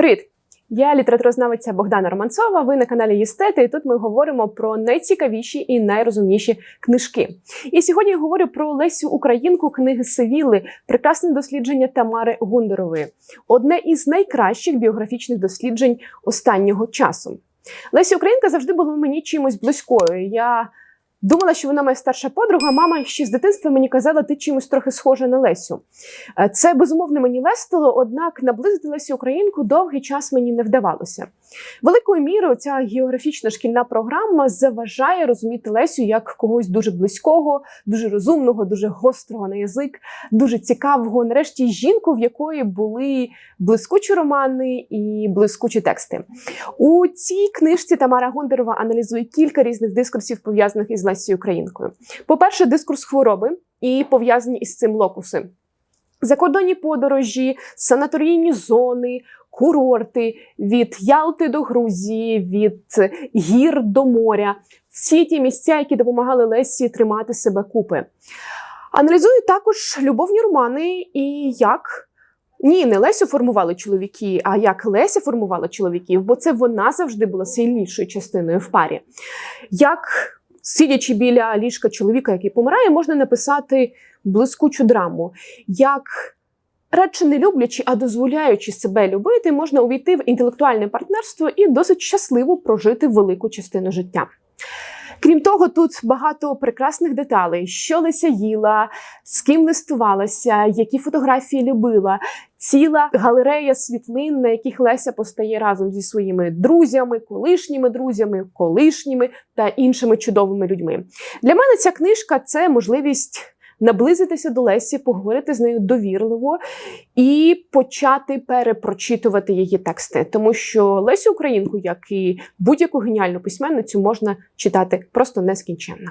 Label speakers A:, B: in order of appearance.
A: Привіт! Я літературознавиця Богдана Романцова. Ви на каналі Єстети, і тут ми говоримо про найцікавіші і найрозумніші книжки. І сьогодні я говорю про Лесю Українку, книги Севіли, прекрасне дослідження Тамари Гундерової, одне із найкращих біографічних досліджень останнього часу. Леся Українка завжди була мені чимось близькою. Я думала, що вона моя старша подруга. Мама ще з дитинства мені казала, ти чимось трохи схожа на Лесю. Е, Це безумовно мені лестило, однак наблизити Лесю Українку довгий час мені не вдавалося. Великою мірою ця географічна шкільна програма заважає розуміти Лесю як когось дуже близького, дуже розумного, дуже гострого на язик, дуже цікавого. Нарешті жінку, в якої були блискучі романи і блискучі тексти. У цій книжці Тамара Гондарова аналізує кілька різних дискурсів, пов'язаних із Лесією Українкою. По-перше, дискурс хвороби і пов'язані із цим локуси. Закордонні подорожі, санаторійні зони, курорти від Ялти до Грузії, від гір до моря. Всі ті місця, які допомагали Лесі тримати себе купи. Аналізую також любовні романи і як. Ні, не Лесю формували чоловіки, а як Леся формувала чоловіків, бо це вона завжди була сильнішою частиною в парі. Як сидячи біля ліжка чоловіка, який помирає, можна написати блискучу драму. Як радше не люблячи, а дозволяючи себе любити, можна увійти в інтелектуальне партнерство і досить щасливо прожити велику частину життя. Крім того, тут багато прекрасних деталей, що Леся їла, з ким листувалася, які фотографії любила, ціла галерея світлин, на яких Леся постає разом зі своїми друзями, колишніми друзями, колишніми та іншими чудовими людьми. Для мене ця книжка це можливість наблизитися до Лесі, поговорити з нею довірливо і почати перепрочитувати її тексти, тому що Лесю Українку, як і будь-яку геніальну письменницю, можна читати просто нескінченно.